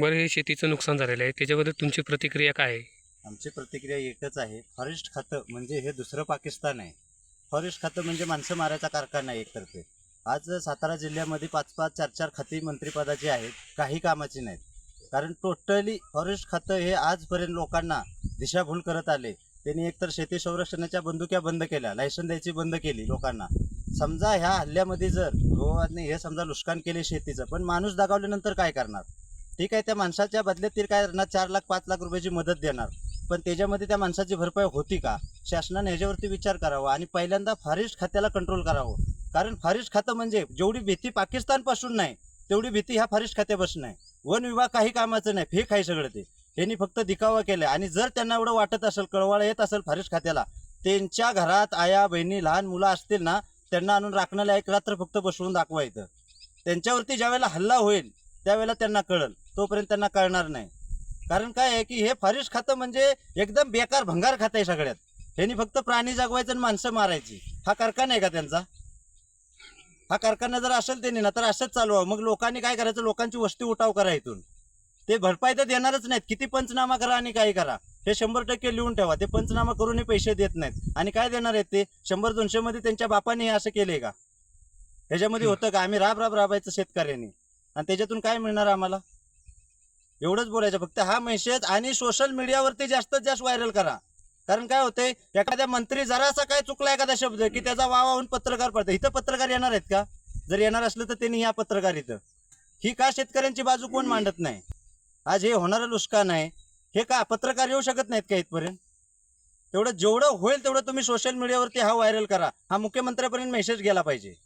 बरं हे शेतीचं नुकसान झालेलं आहे. त्याच्याबद्दल तुमची प्रतिक्रिया काय आहे? आमची प्रतिक्रिया एकच आहे. फॉरेस्ट खातं म्हणजे हे दुसरं पाकिस्तान आहे. फॉरेस्ट खातं म्हणजे माणसं मारायचा कारखाना आहे एकतर्फे. आज सातारा जिल्ह्यामध्ये पाच पाच चार चार खाती मंत्रिपदाची आहेत. काही कामाची नाहीत. कारण टोटली फॉरेस्ट खातं हे आजपर्यंत लोकांना दिशाभूल करत आले. त्यांनी एकतर शेती संरक्षणाच्या बंदुक्या बंद केल्या लायसन द्यायची बंद केली लोकांना. समजा ह्या हल्ल्यामध्ये जर गोवाने हे समजा नुकसान केले शेतीचं पण माणूस दगावल्यानंतर काय करणार? ठीक आहे त्या माणसाच्या बदल्यात ते काय करणार? चार लाख पाच लाख रुपयाची मदत देणार. पण त्याच्यामध्ये त्या माणसाची भरपाई होती का? शासनाने ह्याच्यावरती विचार करावा आणि पहिल्यांदा फॉरेस्ट खात्याला कंट्रोल करावं. कारण फॉरेस्ट खातं म्हणजे जेवढी भीती पाकिस्तानपासून नाही तेवढी भीती ह्या फॉरेस्ट खात्यापासून आहे वन विभाग काही कामाचं नाही फेक आहे सगळं ते. त्यांनी फक्त दिखावा केला आणि जर त्यांना एवढं वाटत असेल कळवाळ येत असेल फॉरेस्ट खात्याला त्यांच्या घरात आया बहिणी लहान मुलं असतील ना त्यांना आणून राखण्याला एक रात्र फक्त बसवून दाखवा इथं. त्यांच्यावरती ज्यावेळेला हल्ला होईल त्यावेळेला त्यांना कळल. तोपर्यंत त्यांना कळणार नाही. कारण काय आहे की हे फॉरेस्ट खातं म्हणजे एकदम बेकार भंगार खातं आहे सगळ्यात. ह्यांनी फक्त प्राणी जगवायचं आणि माणसं मारायची. हा कारखाना आहे का त्यांचा? हा कारखाना जर असेल त्यांनी ना तर असंच चालू मग लोकांनी काय करायचं? लोकांची वस्ती उठाव करा इथून. ते भरपाई तर देणारच नाहीत. किती पंचनामा करा आणि काही करा. हे शंभर टक्के लिहून ठेवा. ते पंचनामा करूनही पैसे देत नाहीत. आणि काय देणार आहेत ते? शंभर दोनशे मध्ये त्यांच्या बापाने हे असं केलंय का? ह्याच्यामध्ये होतं का? आम्ही राब राब राबायचं शेतकऱ्यांनी. आणि त्याच्यातून काय मिळणार आम्हाला? एवढंच बोलायचं. फक्त हा मेसेज आणि सोशल मीडियावरती जास्तीत जास्त व्हायरल करा. कारण काय होतंय एखाद्या मंत्री जरासा काय चुकला एखादा शब्द की त्याचा वावा होऊन पत्रकार पडतं. इथं पत्रकार येणार आहेत का? जर येणार असलं तर त्यांनी या पत्रकार इथं. ही का शेतकऱ्यांची बाजू कोण मांडत नाही? आज हे होणारं नुकसान आहे. हे का पत्रकार येऊ शकत नाहीत का इथपर्यंत? तेवढं जेवढं होईल तेवढं तुम्ही सोशल मीडियावरती हा व्हायरल करा. हा मुख्यमंत्र्यापर्यंत मेसेज गेला पाहिजे.